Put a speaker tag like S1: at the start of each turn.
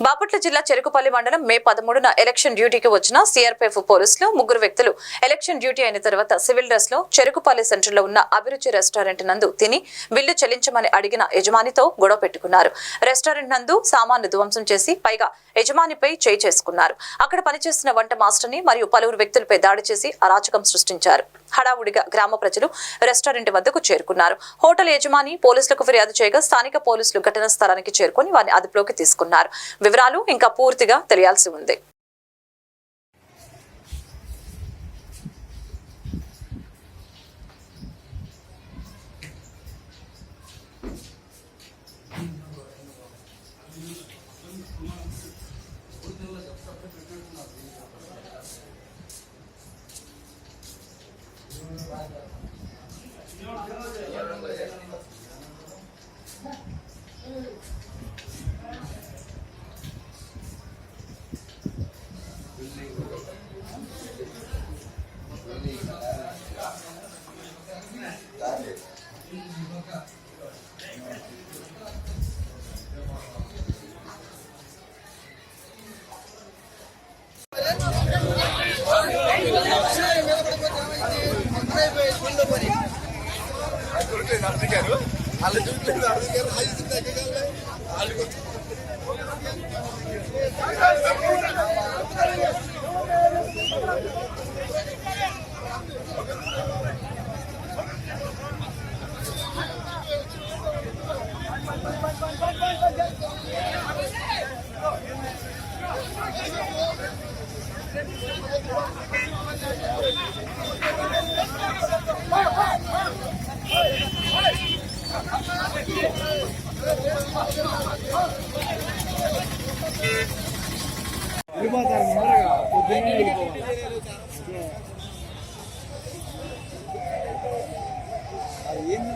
S1: బాపట్ల జిల్లా చెరుకుపల్లి మండలం మే పదమూడున ఎలక్షన్ డ్యూటీకి వచ్చిన సీఆర్పీఎఫ్ పోలీసులు ముగ్గురు వ్యక్తులు ఎలక్షన్ డ్యూటీ అయిన తర్వాత సివిల్ డ్రెస్లో చెరుకుపల్లి సెంటర్లో ఉన్న అభిరుచి రెస్టారెంట్ నందు తిని బిల్లు చెల్లించమని అడిగిన యజమానితో గొడవ పెట్టుకున్నారు. రెస్టారెంట్ నందు సామాన్లు ధ్వంసం చేసి పైగా యజమానిపై చేయి చేసుకున్నారు. అక్కడ పనిచేస్తున్న వంట మాస్టర్ని మరియు పలువురు వ్యక్తులపై దాడి చేసి అరాచకం సృష్టించారు. హడావుడిగా గ్రామ ప్రజలు రెస్టారెంట్ వద్దకు చేరుకున్నారు. హోటల్ యజమాని పోలీసులకు ఫిర్యాదు చేయగా స్థానిక పోలీసులు ఘటనా స్థలానికి చేరుకొని వారిని అదుపులోకి తీసుకున్నారు. వివరాలు ఇంకా పూర్తిగా తెలియాల్సి ఉంది.
S2: అడిగారు వాళ్ళు చూపించారు అడిగారు ఐదు దగ్గర వాళ్ళు వెళ్ళిపోతారు ముందరగా పొద్దున్నే వెళ్ళిపోవాలి అది ఏంది